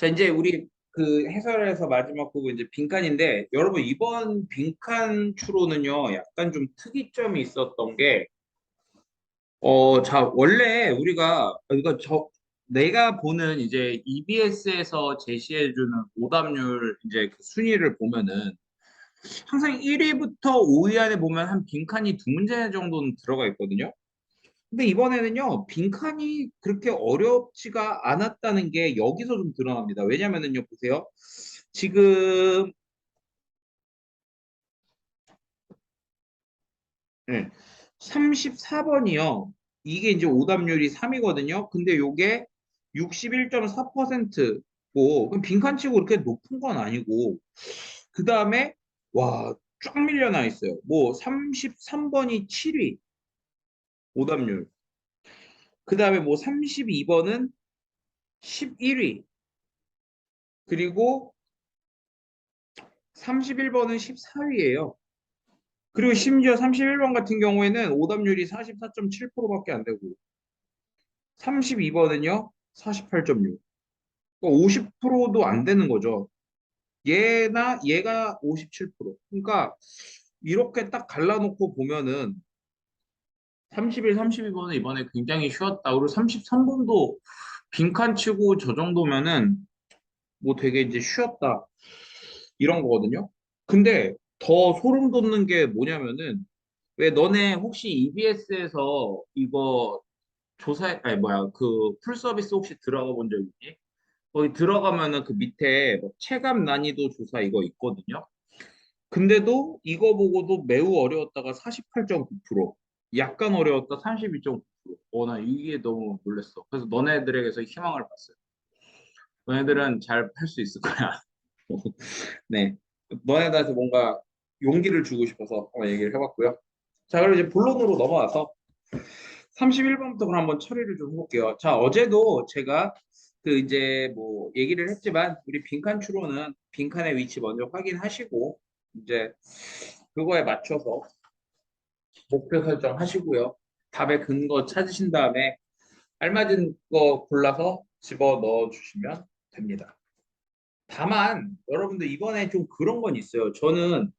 자, 이제 우리 그 해설에서 마지막 부분 이제 빈칸인데 여러분 이번 빈칸 추로는요 약간 좀 특이점이 있었던 게 어, 자, 원래 우리가 이거 저 내가 보는 이제 EBS에서 제시해주는 오답률 이제 그 순위를 보면은 항상 1위부터 5위 안에 보면 한 빈칸이 두 문제 정도는 들어가 있거든요. 근데 이번에는요, 빈칸이 그렇게 어렵지가 않았다는 게 여기서 좀 드러납니다. 왜냐면은요, 보세요. 지금, 네, 34번이요. 이게 이제 오답률이 3이거든요. 근데 요게 61.4%고, 그럼 빈칸 치고 그렇게 높은 건 아니고, 그 다음에, 와, 쫙 밀려나 있어요. 뭐, 33번이 7위. 오답률. 그 다음에 뭐 32번은 11위. 그리고 31번은 14위예요. 그리고 심지어 31번 같은 경우에는 오답률이 44.7%밖에 안 되고 32번은요 48.6. 그러니까 50%도 안 되는 거죠. 얘나 얘가 57%. 그러니까 이렇게 딱 갈라놓고 보면은 31, 32번은 이번에 굉장히 쉬웠다. 그리고 33번도 빈칸 치고 저 정도면은 뭐 되게 이제 쉬웠다. 이런 거거든요. 근데 더 소름 돋는 게 뭐냐면은 왜 너네 혹시 EBS에서 이거 조사 아니 뭐야 그 풀 서비스 혹시 들어가 본 적 있니? 거기 들어가면은 그 밑에 뭐 체감 난이도 조사 이거 있거든요. 근데도 이거 보고도 매우 어려웠다가 48.9%, 약간 어려웠다 32.9%. 어, 나 이게 너무 놀랬어. 그래서 너네들에게서 희망을 봤어요. 너네들은 잘 할 수 있을 거야. 네. 너네들한테 뭔가 용기를 주고 싶어서 얘기를 해봤고요. 자, 그럼 이제 본론으로 넘어와서 31번부터 그럼 한번 처리를 좀 해볼게요. 자, 어제도 제가 그 이제 뭐 얘기를 했지만 우리 빈칸 추로는 빈칸의 위치 먼저 확인하시고 이제 그거에 맞춰서 목표 설정하시고요. 답의 근거 찾으신 다음에 알맞은 거 골라서 집어 넣어 주시면 됩니다. 다만 여러분들 이번에 좀 그런 건 있어요. 저는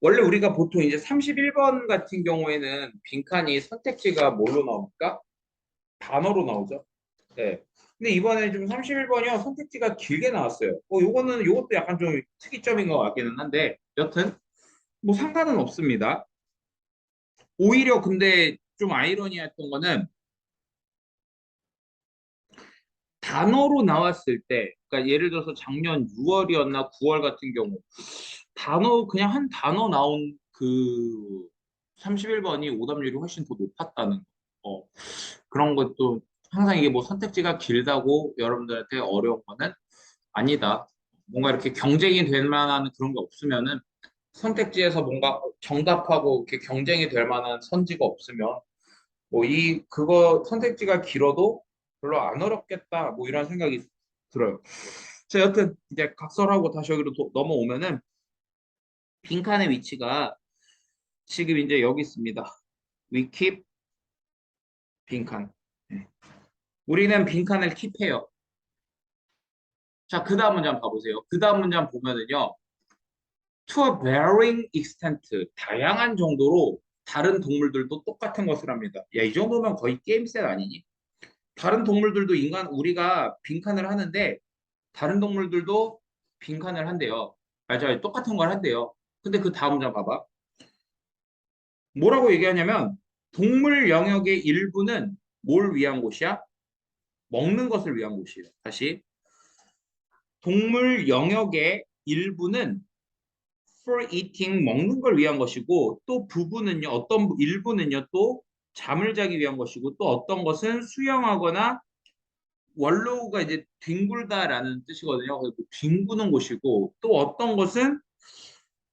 원래 우리가 보통 이제 31번 같은 경우에는 빈칸이 선택지가 뭘로 나옵니까? 단어로 나오죠. 네. 근데 이번에 좀 31번이요. 선택지가 길게 나왔어요. 어, 요거는 요것도 약간 좀 특이점인 것 같기는 한데 여튼 뭐 상관은 없습니다. 오히려 근데 좀 아이러니했던 거는 단어로 나왔을 때, 그러니까 예를 들어서 작년 6월이었나 9월 같은 경우 단어 그냥 한 단어 나온 그 31번이 오답률이 훨씬 더 높았다는 거. 어, 그런 것도 항상 이게 뭐 선택지가 길다고 여러분들한테 어려운 거는 아니다. 뭔가 이렇게 경쟁이 될 만한 그런 게 없으면은 선택지에서 뭔가 정답하고 이렇게 경쟁이 될 만한 선지가 없으면 뭐 이 그거 선택지가 길어도 별로 안 어렵겠다 뭐 이런 생각이 들어요. 자 여튼 이제 각설하고 다시 여기로 도, 넘어오면은 빈칸의 위치가 지금 이제 여기 있습니다. Keep 빈칸. 네. 우리는 빈칸을 킵해요. 자, 그 다음 한번 봐보세요. 그 다음 한번 보면은요. To a varying extent, 다양한 정도로 다른 동물들도 똑같은 것을 합니다. 야, 이 정도면 거의 게임셋 아니니? 다른 동물들도 인간, 우리가 빈칸을 하는데 다른 동물들도 빈칸을 한대요. 맞아요. 똑같은 걸 한대요. 근데 그 다음 문제 봐봐. 뭐라고 얘기하냐면 동물 영역의 일부는 뭘 위한 곳이야? 먹는 것을 위한 곳이에요. 다시. 동물 영역의 일부는 for eating 먹는 걸 위한 것이고 또 부분은요 어떤 일부는요 또 잠을 자기 위한 것이고 또 어떤 것은 수영하거나 원로가 이제 뒹굴다라는 뜻이거든요. 그래서 뒹구는 곳이고 또 어떤 것은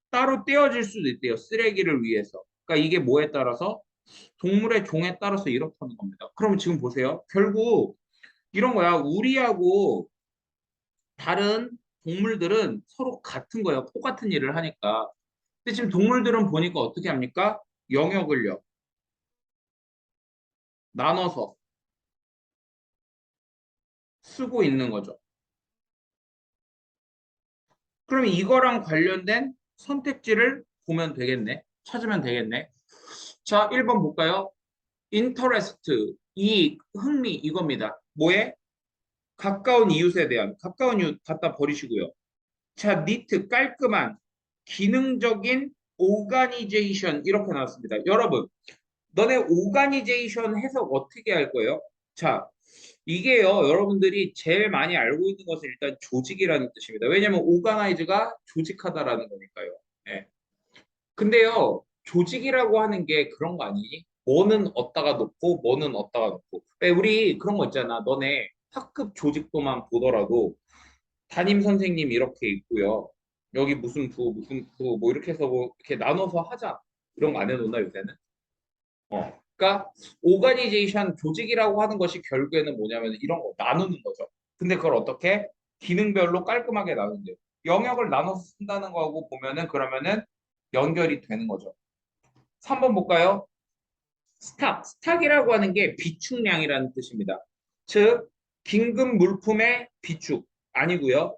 따로 떼어질 수도 있대요. 쓰레기를 위해서. 그러니까 이게 뭐에 따라서 동물의 종에 따라서 이렇다는 겁니다. 그러면 지금 보세요. 결국 이런 거야. 우리하고 다른 동물들은 서로 같은 거예요. 똑같은 일을 하니까. 근데 지금 동물들은 보니까 어떻게 합니까? 영역을요. 나눠서 쓰고 있는 거죠. 그럼 이거랑 관련된 선택지를 보면 되겠네. 찾으면 되겠네. 자, 1번 볼까요? interest, 이익, 흥미 이겁니다. 뭐에? 가까운 이웃에 대한 가까운 이웃 갖다 버리시고요. 자, 니트 깔끔한 기능적인 오가니제이션 이렇게 나왔습니다. 여러분, 너네 오가니제이션 해석 어떻게 할 거예요? 자, 이게요, 여러분들이 제일 많이 알고 있는 것은 일단 조직이라는 뜻입니다. 왜냐면 오가나이즈가 조직하다라는 거니까요. 예. 근데요, 조직이라고 하는 게 그런 거 아니니? 뭐는 어디다가 놓고 뭐는 어디다가 놓고. 왜 우리 그런 거 있잖아. 너네 학급 조직도만 보더라도 담임 선생님 이렇게 있고요. 여기 무슨 부 무슨 부 뭐 이렇게 해서 뭐 이렇게 나눠서 하자. 이런 거 안 해놓나 요새는? 어. 그러니까 오가니제이션 조직이라고 하는 것이 결국에는 뭐냐면 이런 거 나누는 거죠. 근데 그걸 어떻게 기능별로 깔끔하게 나눈대요. 영역을 나눠서 쓴다는 거하고 보면은 그러면은 연결이 되는 거죠. 3번 볼까요? 스탁. 스탁이라고 하는 게 비축량이라는 뜻입니다. 즉 긴급 물품의 비축 아니고요.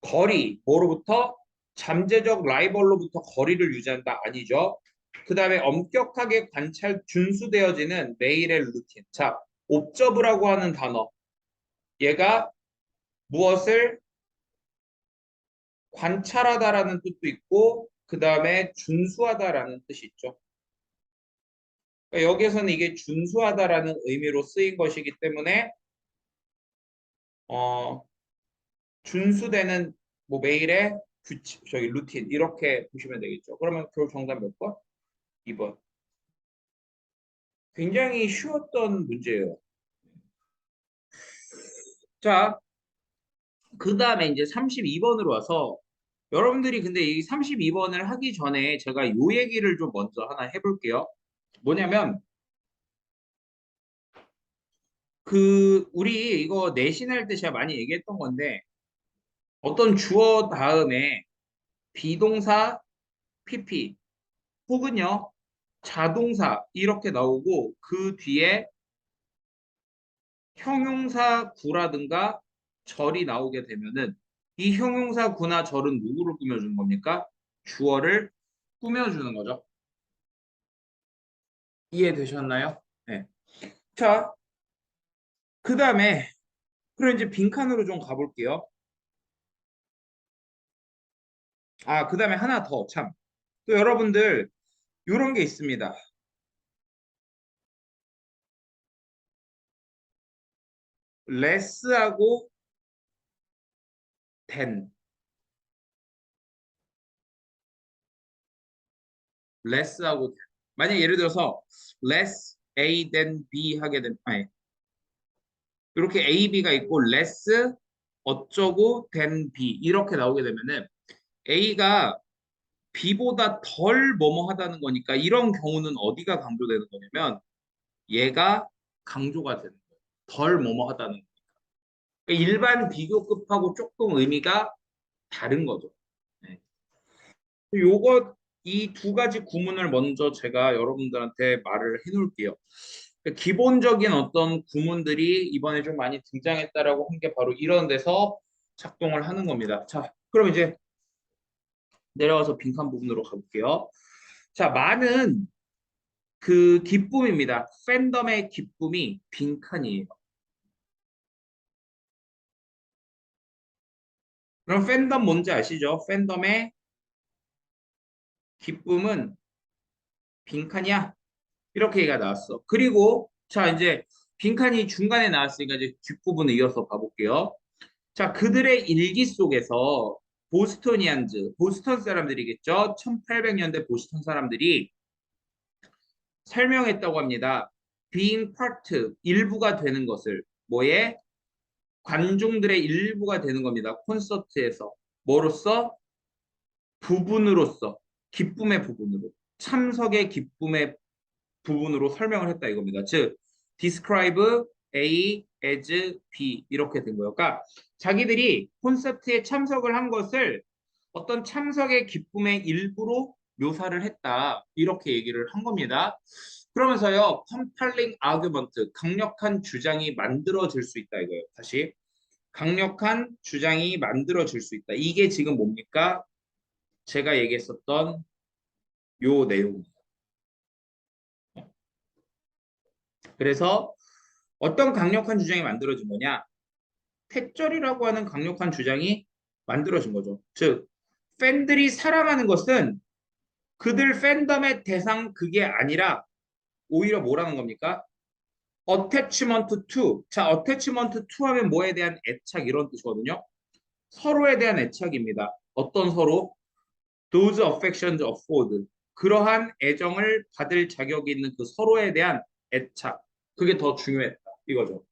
거리 뭐로부터 잠재적 라이벌로부터 거리를 유지한다 아니죠. 그 다음에 엄격하게 관찰 준수되어지는 매일의 루틴. 자, 옵저브라고 하는 단어. 얘가 무엇을 관찰하다라는 뜻도 있고 그 다음에 준수하다라는 뜻이 있죠. 그러니까 여기에서는 이게 준수하다라는 의미로 쓰인 것이기 때문에 어, 준수되는 뭐 매일의 규칙, 저기 루틴 이렇게 보시면 되겠죠. 그러면 결국 정답 몇 번? 2번. 굉장히 쉬웠던 문제예요. 자, 그 다음에 이제 32번으로 와서 여러분들이 근데 이 32번을 하기 전에 제가 요 얘기를 좀 먼저 하나 해볼게요. 뭐냐면 그 우리 이거 내신할 때 제가 많이 얘기했던 건데 어떤 주어 다음에 비동사 PP 혹은요 자동사 이렇게 나오고 그 뒤에 형용사 구라든가 절이 나오게 되면은 이 형용사 구나 절은 누구를 꾸며주는 겁니까? 주어를 꾸며주는 거죠. 이해되셨나요? 네. 자, 그 다음에 그럼 이제 빈칸으로 좀 가볼게요. 아, 그 다음에 하나 더 참. 또 여러분들 이런 게 있습니다. 레스하고 된 레스하고 된 만약 예를 들어서 less a than b 하게 되면 아니 이렇게 a, b가 있고 less 어쩌고 than b 이렇게 나오게 되면은 a가 b보다 덜 뭐뭐 하다는 거니까 이런 경우는 어디가 강조되는 거냐면 얘가 강조가 되는 거예요. 덜 뭐뭐 하다는 거니까. 그러니까 일반 비교급하고 조금 의미가 다른 거죠. 네. 요거 이두 가지 구문을 먼저 제가 여러분들한테 말을 해놓을게요. 그러니까 기본적인 어떤 구문들이 이번에 좀 많이 등장했다라고 한 게 바로 이런 데서 작동을 하는 겁니다. 자, 그럼 이제 내려와서 빈칸 부분으로 가볼게요. 자, 많은 그 기쁨입니다. 팬덤의 기쁨이 빈칸이에요. 그럼 팬덤 뭔지 아시죠? 팬덤의 기쁨은 빈칸이야. 이렇게 얘기가 나왔어. 그리고 자 이제 빈칸이 중간에 나왔으니까 이제 뒷부분을 이어서 봐볼게요. 자 그들의 일기 속에서 보스토니안즈, 보스턴 사람들이겠죠. 1800년대 보스턴 사람들이 설명했다고 합니다. being part, 일부가 되는 것을 뭐에? 관중들의 일부가 되는 겁니다. 콘서트에서. 뭐로써? 부분으로서, 기쁨의 부분으로, 참석의 기쁨의 부분으로 설명을 했다 이겁니다. 즉, describe A as B 이렇게 된 거예요. 그러니까 자기들이 콘서트에 참석을 한 것을 어떤 참석의 기쁨의 일부로 묘사를 했다. 이렇게 얘기를 한 겁니다. 그러면서요, compelling argument, 강력한 주장이 만들어질 수 있다 이거예요. 다시. 강력한 주장이 만들어질 수 있다. 이게 지금 뭡니까? 제가 얘기했었던 요 내용입니다. 그래서 어떤 강력한 주장이 만들어진 거냐? 택절이라고 하는 강력한 주장이 만들어진 거죠. 즉, 팬들이 사랑하는 것은 그들 팬덤의 대상 그게 아니라 오히려 뭐라는 겁니까? attachment to. 자, attachment to 하면 뭐에 대한 애착 이런 뜻이거든요. 서로에 대한 애착입니다. 어떤 서로? those affections afford. 그러한 애정을 받을 자격이 있는 그 서로에 대한 애착. 그게 더 중요했다. 이거죠.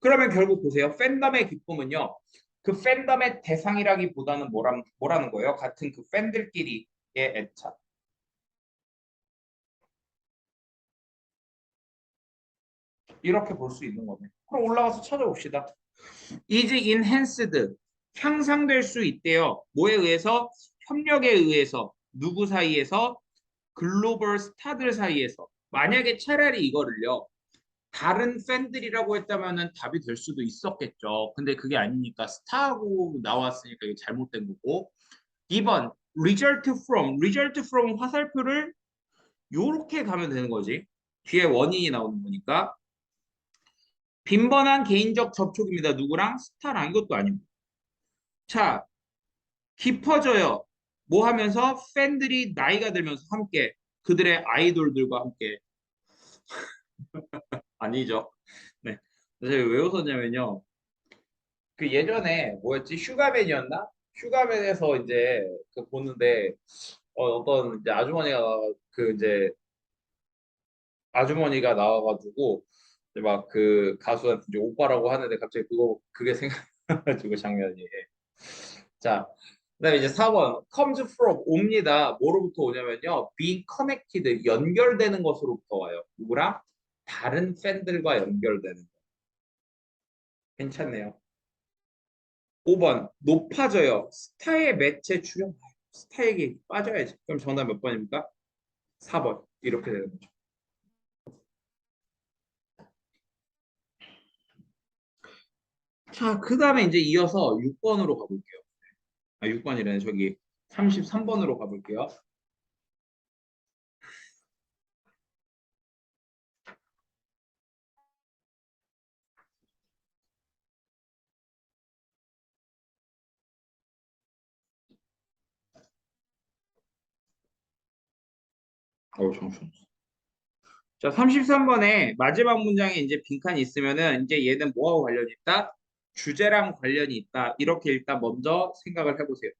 그러면 결국 보세요. 팬덤의 기쁨은요. 그 팬덤의 대상이라기보다는 뭐라, 뭐라는 거예요? 같은 그 팬들끼리의 애착. 이렇게 볼 수 있는 거네. 그럼 올라가서 찾아봅시다. is enhanced 향상될 수 있대요. 뭐에 의해서? 협력에 의해서 누구 사이에서? 글로벌 스타들 사이에서. 만약에 차라리 이거를요. 다른 팬들이라고 했다면은 답이 될 수도 있었겠죠. 근데 그게 아니니까 스타하고 나왔으니까 이게 잘못된 거고. 2번 result from result from 화살표를 요렇게 가면 되는 거지. 뒤에 원인이 나오는 거니까. 빈번한 개인적 접촉입니다. 누구랑? 스타랑 이것도 아닙니다. 자, 깊어져요. 뭐 하면서 팬들이 나이가 들면서 함께 그들의 아이돌들과 함께 아니죠. 네. 제가 왜 웃었냐면요. 그 예전에 뭐였지? 슈가맨이었나? 슈가맨에서 이제 그 보는데 어, 어떤 이제 아주머니가 그 이제 아주머니가 나와가지고 막 그 가수한테 이제 오빠라고 하는데 갑자기 그거 그게 생각나가지고 장면이. 자, 그다음에 이제 4번 comes from 옵니다. 뭐로부터 오냐면요. being connected 연결되는 것으로부터 와요. 누구랑? 다른 팬들과 연결되는 거. 괜찮네요. 5번 높아져요. 스타의 매체 출연 스타에게 빠져야지. 그럼 정답 몇 번입니까? 4번 이렇게 되는 거죠. 자, 그 다음에 이제 이어서 6번으로 가볼게요. 아, 6번이라는 저기 33번으로 가볼게요. 어우, 정신. 자, 33번에 마지막 문장에 이제 빈칸이 있으면은 이제 얘는 뭐하고 관련이 있다? 주제랑 관련이 있다. 이렇게 일단 먼저 생각을 해보세요.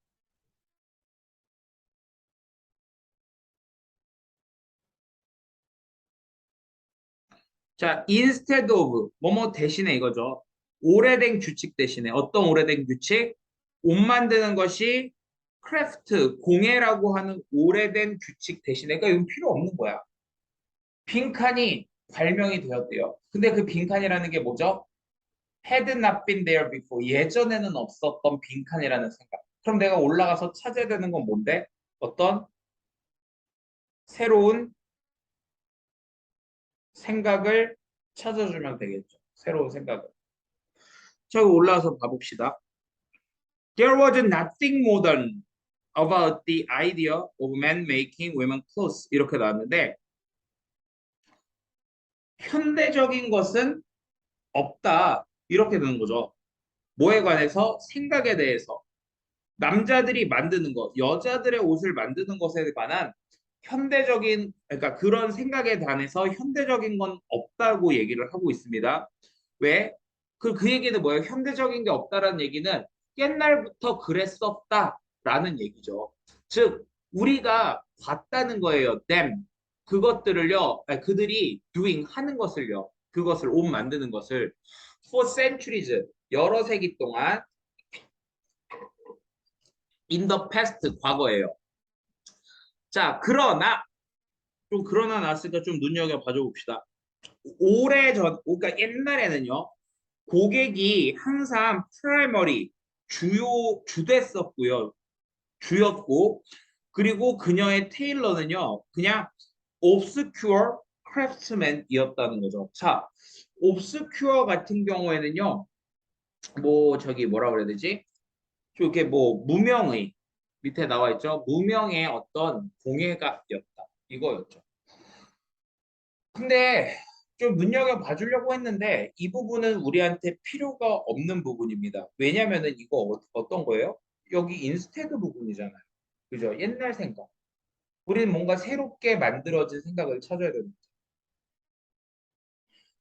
자, instead of 뭐뭐 대신에 이거죠. 오래된 규칙 대신에 어떤 오래된 규칙? 옷 만드는 것이 크래프트, 공예라고 하는 오래된 규칙 대신에 그러니까 이건 필요 없는 거야. 빈칸이 발명이 되었대요. 근데 그 빈칸이라는 게 뭐죠? had not been there before. 예전에는 없었던 빈칸이라는 생각. 그럼 내가 올라가서 찾아야 되는 건 뭔데? 어떤 새로운 생각을 찾아주면 되겠죠. 새로운 생각을. 자, 올라와서 봐봅시다. There was nothing modern about the idea of men making women clothes. 이렇게 나왔는데 현대적인 것은 없다. 이렇게 되는 거죠. 뭐에 관해서? 생각에 대해서. 남자들이 만드는 것, 여자들의 옷을 만드는 것에 관한 현대적인, 그러니까 그런 생각에 관해서 현대적인 건 없다고 얘기를 하고 있습니다. 왜? 그, 그 얘기는 뭐예요? 현대적인 게 없다라는 얘기는 옛날부터 그랬었다 라는 얘기죠. 즉, 우리가 봤다는 거예요. them. 그것들을요, 아니, 그들이 doing 하는 것을요. 그것을 옷 만드는 것을 for centuries 여러 세기 동안 in the past 과거예요. 자, 그러나 좀 그러나 나왔으니까 좀 눈여겨 봐줘 봅시다. 오래 전, 그러니까 옛날에는요. 고객이 항상 프라이머리 주요 주됐었고요. 주였고 그리고 그녀의 테일러는요. 그냥 obscure craftsman이었다는 거죠. 자, obscure 같은 경우에는요. 뭐 저기 뭐라 그래야 되지? 이렇게 뭐 무명의 밑에 나와 있죠. 무명의 어떤 공예가였다. 이거였죠. 근데 좀 눈여겨 봐 주려고 했는데 이 부분은 우리한테 필요가 없는 부분입니다. 왜냐면은 이거 어- 어떤 거예요? 여기 인스테드 부분이잖아요. 그죠? 옛날 생각. 우리는 뭔가 새롭게 만들어진 생각을 찾아야 됩니다.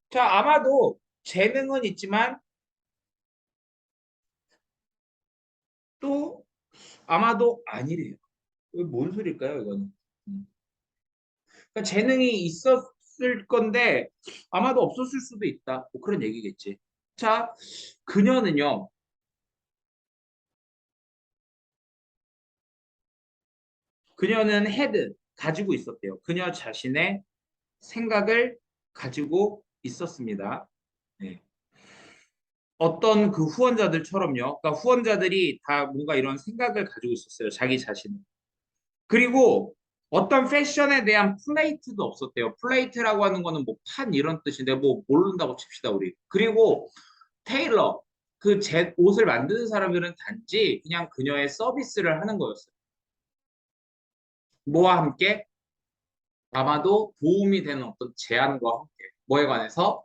자, 아마도 재능은 있지만 또 아마도 아니래요. 뭔 소리일까요, 이거는? 음. 그러니까 재능이 있었을 건데 아마도 없었을 수도 있다. 뭐 그런 얘기겠지. 자, 그녀는요. 그녀는 헤드 가지고 있었대요. 그녀 자신의 생각을 가지고 있었습니다. 네. 어떤 그 후원자들처럼요. 그러니까 후원자들이 다 뭔가 이런 생각을 가지고 있었어요. 자기 자신을. 그리고 어떤 패션에 대한 플레이트도 없었대요. 플레이트라고 하는 거는 뭐 판 이런 뜻인데 뭐 모른다고 칩시다 우리. 그리고 테일러 그 제 옷을 만드는 사람들은 단지 그냥 그녀의 서비스를 하는 거였어요. 뭐와 함께 아마도 도움이 되는 어떤 제안과 함께 뭐에 관해서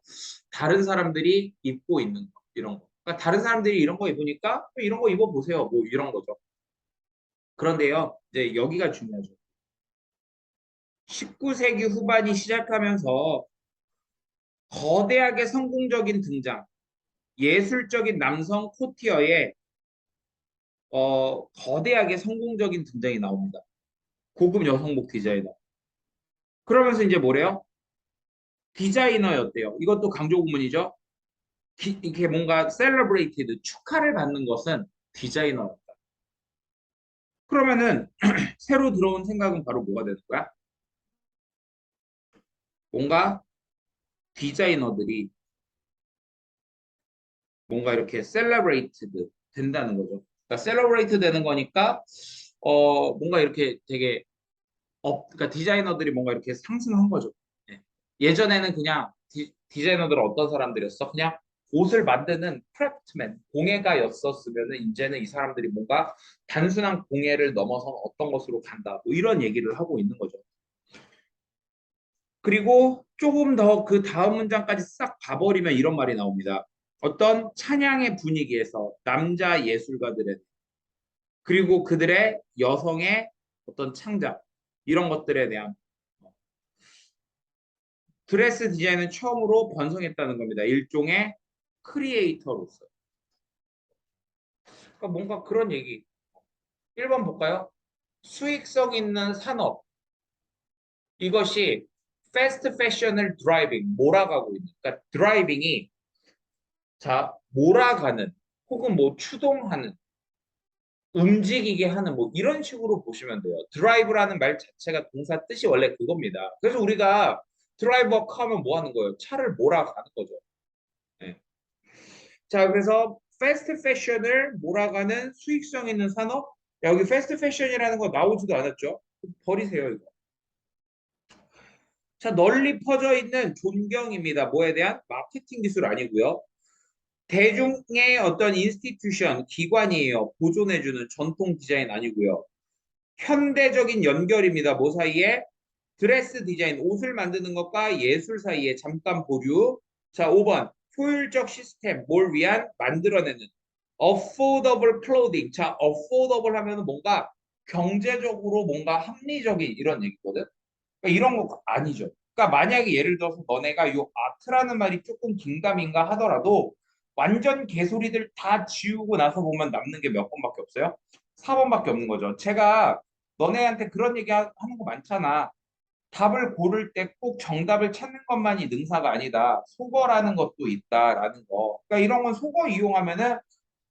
다른 사람들이 입고 있는 거 이런 거. 그러니까 다른 사람들이 이런 거 입으니까 이런 거 입어 보세요. 뭐 이런 거죠. 그런데요, 이제 여기가 중요하죠. 19세기 후반이 시작하면서 거대하게 성공적인 등장, 예술적인 남성 코티어의 어, 거대하게 성공적인 등장이 나옵니다. 고급 여성복 디자이너. 그러면서 이제 뭐래요? 디자이너였대요. 이것도 강조 구문이죠. 기- 이렇게 뭔가 셀러브레이티드 축하를 받는 것은 디자이너였다. 그러면은 새로 들어온 생각은 바로 뭐가 되는 거야? 뭔가 디자이너들이 뭔가 이렇게 셀러브레이티드 된다는 거죠. 그러니까 셀러브레이트 되는 거니까 어 뭔가 이렇게 되게 업 그러니까 디자이너들이 뭔가 이렇게 상승한 거죠. 예. 예전에는 그냥 디, 디자이너들은 어떤 사람들이었어? 그냥 옷을 만드는 크래프트맨, 공예가였었으면은 이제는 이 사람들이 뭔가 단순한 공예를 넘어서 어떤 것으로 간다. 뭐 이런 얘기를 하고 있는 거죠. 그리고 조금 더 그 다음 문장까지 싹 봐버리면 이런 말이 나옵니다. 어떤 찬양의 분위기에서 남자 예술가들의 그리고 그들의 여성의 어떤 창작 이런 것들에 대한 드레스 디자인은 처음으로 번성했다는 겁니다. 일종의 크리에이터로서. 그러니까 뭔가 그런 얘기. 1번 볼까요? 수익성 있는 산업. 이것이 패스트 패션을 드라이빙, 몰아가고 있는. 그러니까 드라이빙이 자, 몰아가는 혹은 뭐 추동하는 움직이게 하는 뭐 이런 식으로 보시면 돼요. 드라이브라는 말 자체가 동사 뜻이 원래 그겁니다. 그래서 우리가 드라이브 워크 하면 뭐 하는 거예요? 차를 몰아가는 거죠. 네. 자, 그래서 패스트 패션을 몰아가는 수익성 있는 산업. 여기 패스트 패션이라는 거 나오지도 않았죠. 버리세요, 이거. 자, 널리 퍼져 있는 존경입니다. 뭐에 대한 마케팅 기술 아니고요. 대중의 어떤 인스티튜션, 기관이에요. 보존해주는 전통 디자인 아니고요. 현대적인 연결입니다. 뭐 사이에? 드레스 디자인, 옷을 만드는 것과 예술 사이에 잠깐 보류. 자, 5번. 효율적 시스템, 뭘 위한 만들어내는. affordable clothing. 자, affordable 하면 뭔가 경제적으로 뭔가 합리적인 이런 얘기거든. 그러니까 이런 거 아니죠. 그러니까 만약에 예를 들어서 너네가 요 아트라는 말이 조금 긴가민가 하더라도 완전 개소리들 다 지우고 나서 보면 남는 게 몇 번밖에 없어요? 4번밖에 없는 거죠. 제가 너네한테 그런 얘기 하- 하는 거 많잖아. 답을 고를 때 꼭 정답을 찾는 것만이 능사가 아니다. 속어라는 것도 있다라는 거. 그러니까 이런 건 속어 이용하면은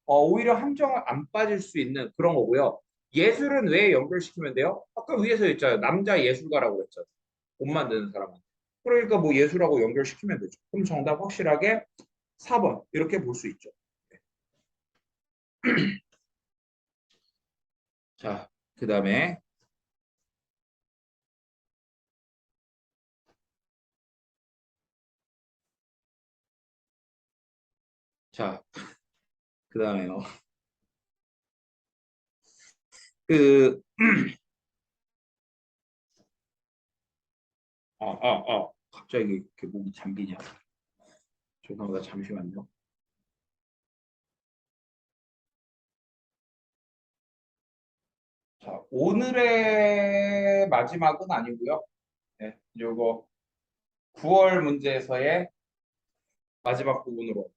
어, 오히려 함정을 안 빠질 수 있는 그런 거고요. 예술은 왜 연결시키면 돼요? 아까 위에서 했잖아요. 남자 예술가라고 했잖아요. 옷 만드는 사람한테. 그러니까 뭐 예술하고 연결시키면 되죠. 그럼 정답 확실하게 4번 이렇게 볼 수 있죠. 네. 자, 그 다음에 자, 그 다음에요. 그, 아, 아, 아, 갑자기 이렇게 목이 잠기냐. 죄송합니다. 잠시만요. 자, 오늘의 마지막은 아니고요. 네, 요거 9월 문제에서의 마지막 부분으로.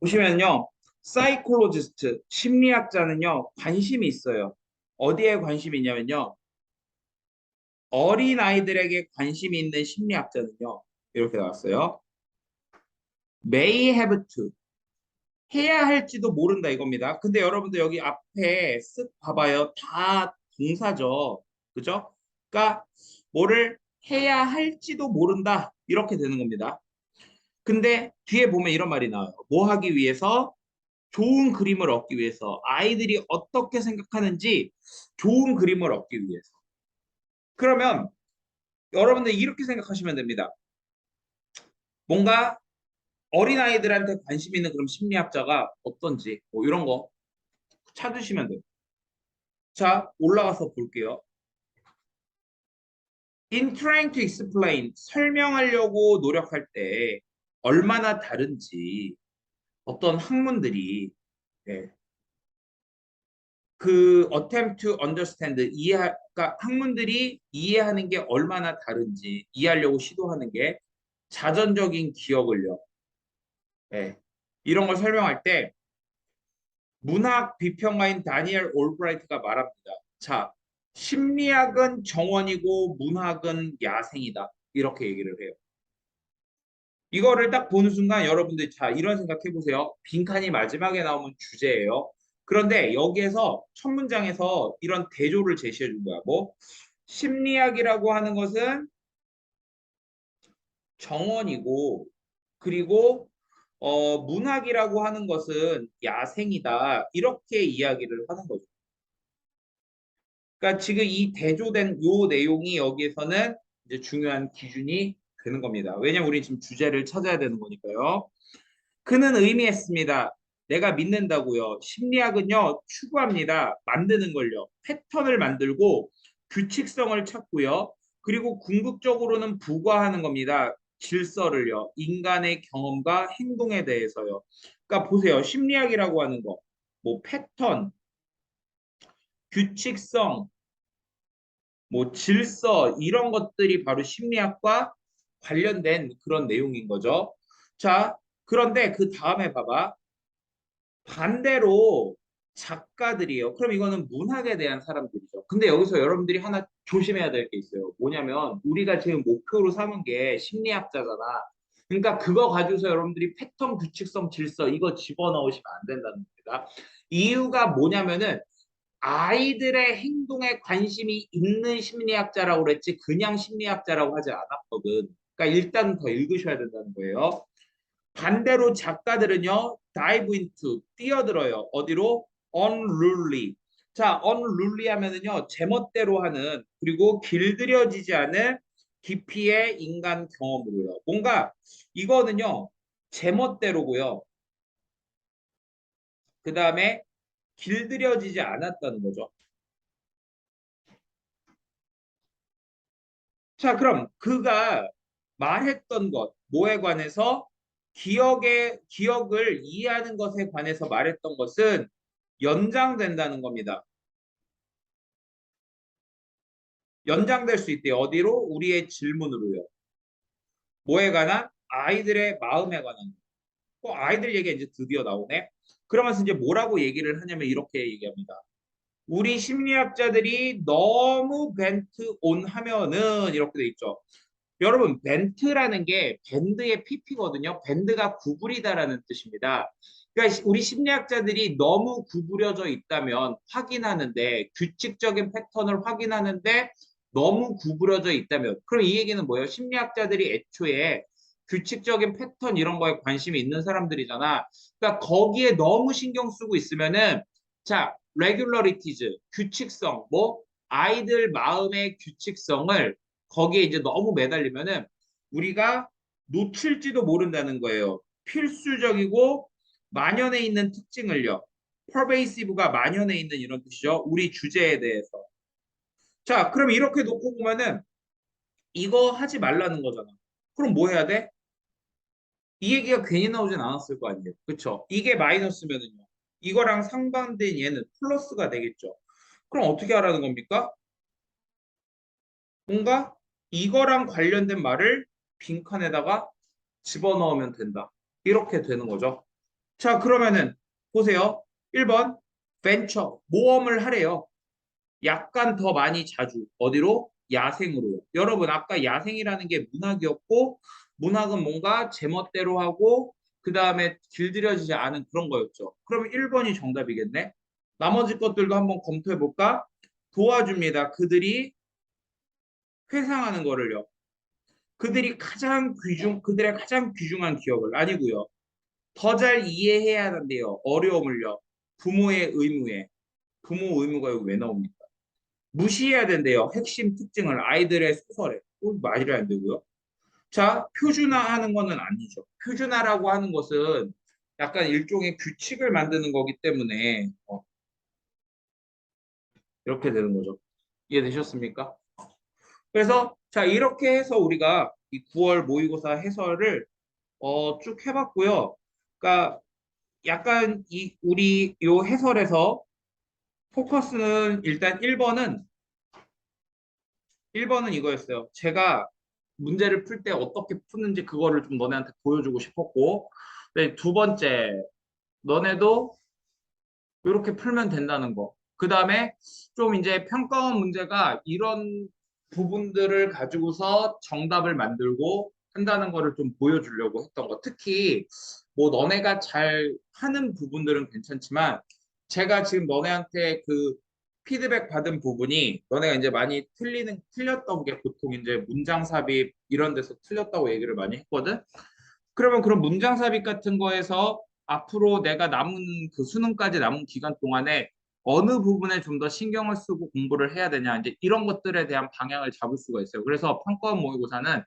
보시면요. 사이콜로지스트, 심리학자는요, 관심이 있어요. 어디에 관심이 있냐면요. 어린 아이들에게 관심이 있는 심리학자는요. 이렇게 나왔어요. may have to. 해야 할지도 모른다 이겁니다. 근데 여러분들 여기 앞에 쓱 봐봐요. 다 동사죠. 그죠? 그러니까 뭐를 해야 할지도 모른다. 이렇게 되는 겁니다. 근데 뒤에 보면 이런 말이 나와요. 뭐 하기 위해서? 좋은 그림을 얻기 위해서. 아이들이 어떻게 생각하는지 좋은 그림을 얻기 위해서. 그러면 여러분들 이렇게 생각하시면 됩니다. 뭔가 어린아이들한테 관심 있는 그런 심리학자가 어떤지 뭐 이런 거 찾으시면 돼요. 자, 올라가서 볼게요. In trying to explain, 설명하려고 노력할 때 얼마나 다른지 어떤 학문들이 예, 그 attempt to understand 이해 그러니까 학문들이 이해하는 게 얼마나 다른지 이해하려고 시도하는 게 자전적인 기억을요. 예, 이런 걸 설명할 때 문학 비평가인 다니엘 올브라이트가 말합니다. 자, 심리학은 정원이고 문학은 야생이다. 이렇게 얘기를 해요. 이거를 딱 보는 순간 여러분들 자 이런 생각해 보세요. 빈칸이 마지막에 나오면 주제예요. 그런데 여기에서 첫 문장에서 이런 대조를 제시해 준 거야. 뭐 심리학이라고 하는 것은 정원이고 그리고 어, 문학이라고 하는 것은 야생이다. 이렇게 이야기를 하는 거죠. 그러니까 지금 이 대조된 요 내용이 여기에서는 이제 중요한 기준이 되는 겁니다. 왜냐면 우리 지금 주제를 찾아야 되는 거니까요. 그는 의미했습니다. 내가 믿는다고요. 심리학은요, 추구합니다. 만드는 걸요. 패턴을 만들고 규칙성을 찾고요. 그리고 궁극적으로는 부과하는 겁니다. 질서를요. 인간의 경험과 행동에 대해서요. 그러니까 보세요. 심리학이라고 하는 거. 뭐 패턴, 규칙성, 뭐 질서 이런 것들이 바로 심리학과 관련된 그런 내용인 거죠. 자, 그런데 그 다음에 봐봐. 반대로 작가들이에요. 그럼 이거는 문학에 대한 사람들이죠. 근데 여기서 여러분들이 하나 조심해야 될 게 있어요. 뭐냐면 우리가 지금 목표로 삼은 게 심리학자잖아. 그러니까 그거 가지고서 여러분들이 패턴, 규칙성, 질서 이거 집어넣으시면 안 된다는 겁니다. 이유가 뭐냐면은 아이들의 행동에 관심이 있는 심리학자라고 그랬지 그냥 심리학자라고 하지 않았거든. 그러니까 일단 더 읽으셔야 된다는 거예요. 반대로 작가들은요, dive into, 뛰어들어요. 어디로? unruly. 자, unruly 하면은요, 제멋대로 하는, 그리고 길들여지지 않은 깊이의 인간 경험으로요. 뭔가, 이거는요, 제멋대로고요. 그 다음에 길들여지지 않았다는 거죠. 자, 그럼 그가 말했던 것, 뭐에 관해서 기억의 기억을 이해하는 것에 관해서 말했던 것은 연장된다는 겁니다. 연장될 수 있대요. 어디로? 우리의 질문으로요. 뭐에 관한? 아이들의 마음에 관한. 어, 아이들 얘기 이제 드디어 나오네. 그러면서 이제 뭐라고 얘기를 하냐면 이렇게 얘기합니다. 우리 심리학자들이 너무 벤트 온 하면은 이렇게 돼 있죠. 여러분 벤트라는 게 밴드의 PP거든요. 밴드가 구부리다라는 뜻입니다. 그러니까 우리 심리학자들이 너무 구부려져 있다면 확인하는데 규칙적인 패턴을 확인하는데 너무 구부려져 있다면 그럼 이 얘기는 뭐예요? 심리학자들이 애초에 규칙적인 패턴 이런 거에 관심이 있는 사람들이잖아. 그러니까 거기에 너무 신경 쓰고 있으면은 자, regularities, 규칙성, 뭐 아이들 마음의 규칙성을 거기에 이제 너무 매달리면은 우리가 놓칠지도 모른다는 거예요. 필수적이고 만연해 있는 특징을요. pervasive가 만연해 있는 이런 뜻이죠. 우리 주제에 대해서. 자, 그럼 이렇게 놓고 보면은 이거 하지 말라는 거잖아. 그럼 뭐 해야 돼? 이 얘기가 괜히 나오진 않았을 거 아니에요. 그쵸? 이게 마이너스면은요. 이거랑 상반된 얘는 플러스가 되겠죠. 그럼 어떻게 하라는 겁니까? 뭔가 이거랑 관련된 말을 빈칸에다가 집어넣으면 된다. 이렇게 되는 거죠. 자, 그러면은 보세요. 1번 벤처 모험을 하래요. 약간 더 많이 자주 어디로? 야생으로. 여러분 아까 야생이라는 게 문학이었고 문학은 뭔가 제멋대로 하고 그 다음에 길들여지지 않은 그런 거였죠. 그러면 1번이 정답이겠네. 나머지 것들도 한번 검토해 볼까? 도와줍니다. 그들이 회상하는 거를요. 그들이 가장 귀중, 그들의 가장 귀중한 기억을 아니고요. 더 잘 이해해야 한대요. 어려움을요. 부모의 의무에. 부모 의무가 왜 나옵니까? 무시해야 된대요. 핵심 특징을 아이들의 소설에. 꼭 말이 안 되고요. 자, 표준화하는 거는 아니죠. 표준화라고 하는 것은 약간 일종의 규칙을 만드는 거기 때문에 어, 이렇게 되는 거죠. 이해되셨습니까? 그래서 자 이렇게 해서 우리가 이 9월 모의고사 해설을 어, 쭉 해봤고요. 그러니까 약간 이 우리 요 해설에서 포커스는 일단 1번은 1번은 이거였어요. 제가 문제를 풀 때 어떻게 푸는지 그거를 좀 너네한테 보여주고 싶었고 네, 두 번째 너네도 이렇게 풀면 된다는 거. 그 다음에 좀 이제 평가원 문제가 이런 부분들을 가지고서 정답을 만들고 한다는 거를 좀 보여주려고 했던 거. 특히 뭐 너네가 잘 하는 부분들은 괜찮지만 제가 지금 너네한테 그 피드백 받은 부분이 너네가 이제 많이 틀리는 틀렸던 게 보통 이제 문장 삽입 이런 데서 틀렸다고 얘기를 많이 했거든. 그러면 그런 문장 삽입 같은 거에서 앞으로 내가 남은 그 수능까지 남은 기간 동안에 어느 부분에 좀 더 신경을 쓰고 공부를 해야 되냐 이제 이런 것들에 대한 방향을 잡을 수가 있어요. 그래서 평가원 모의고사는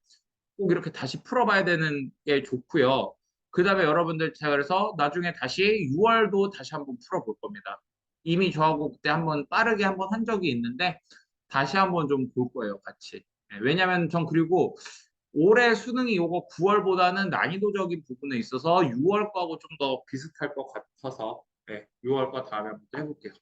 꼭 이렇게 다시 풀어봐야 되는 게 좋고요. 그 다음에 여러분들 제가 그래서 나중에 다시 6월도 다시 한번 풀어볼 겁니다. 이미 저하고 그때 한번 빠르게 한번 한 적이 있는데 다시 한번 좀 볼 거예요, 같이. 네, 왜냐면 전 그리고 올해 수능이 요거 9월보다는 난이도적인 부분에 있어서 6월 거하고 좀 더 비슷할 것 같아서 네, 6월 거 다음에 한번 또 해볼게요.